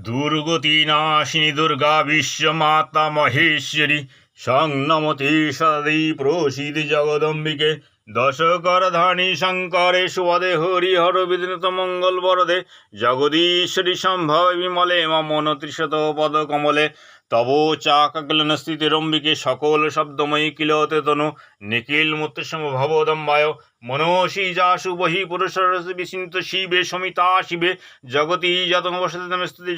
দুর্গতি নাশিনী দুর্গা বিশ্বমাতা মহেশ্বরী সংনমতি সদী প্রসীদ জগদম্বিকে দশকর ধানী শঙ্করে সুবদে হরি হর বিদিনত মঙ্গল বরদে, জগদীশ্বরী সম্ভব বিমলে মমন ত্রিশত পদ কমলে। তব চাকগলন স্থিতিরম্বিকে সকল শব্দময়ী কিলতে তনু, নিখিল মুত্তসম ভবদম্বায় মনোষী যাশু বহি পুরুষর বিচিন্ত শিবে, সমিতা শিবে, জগতি যতন বসতে তমে স্তুতি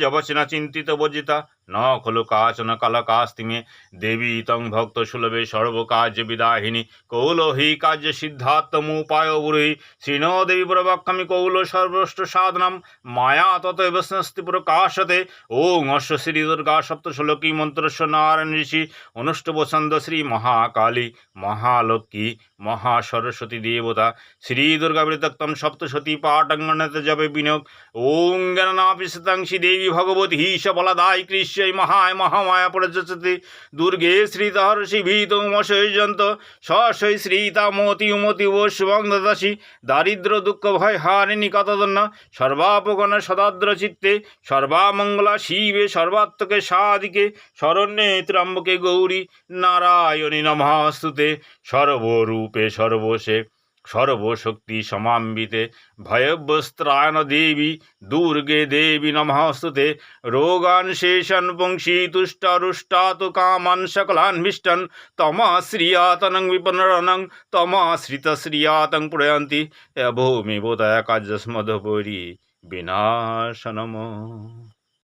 চিন্তিত বর্জিতা ন খলু কাচন কালকাস্তিমে, দেবী তং ভক্ত সুলভে সর্বকার্য বিদাহিনী কৌলহি কার্য সিদ্ধাত্তমুপায় বুড়ি শ্রীণ দেবী কৌল সর্বষ্ট সাধনাম মায়া তত এবস্তি প্রকাশতে ওং অশ্ব শ্রী দুর্গা সপ্ত শ্লোকী মন্ত্রস্ব নারায়ণ ঋষি অনুষ্ঠব ছন্দ শ্রী মহাকালী মহালক্ষ্মী মহাসরস্বতী দেবতা শ্রী দুর্গা বৃতক্তম সপ্তশতী পাটঙ্গণতে জপে বিনিয়োগ ওং গণনাপিসতাংশী দেবী ভগবতী হিস বলাদায় কৃষ্যই মহায় মহামায়া প্রযচতে দুর্গে শ্রীতহর্ষি ভীতমশৈজন্ত সশৈ শ্রীতা মতি উমতি ও শুভং দদাসী দারিদ্র দুঃখ ভয় হারিণী কতদন্য সর্বাপগণ সদাদ্র চিত্তে। সর্বামঙ্গলা শিবে সর্বাত্মকে সাদিকে শরণ্যে ত্রাম্বকে গৌরী নারায়ণী নমস্তুতে। সর্বরূপে সর্বশে। সর্বশক্তি সমাম্বিতে ভয়বস্ত্রায়ণ দেবী, দুর্গে দেবী নমস্তুতে। রোগান শেষন পুংসি তুষ্টারুষ্টাত কামান সকলান্বিষ্টন তমাশ্রিয়াতনং বিপনরণং তমাশ্রিতশ্রিয়াতং প্রয়ন্তি। ভূমি বোধয় কার্যস্মধপরি বিনাশনম।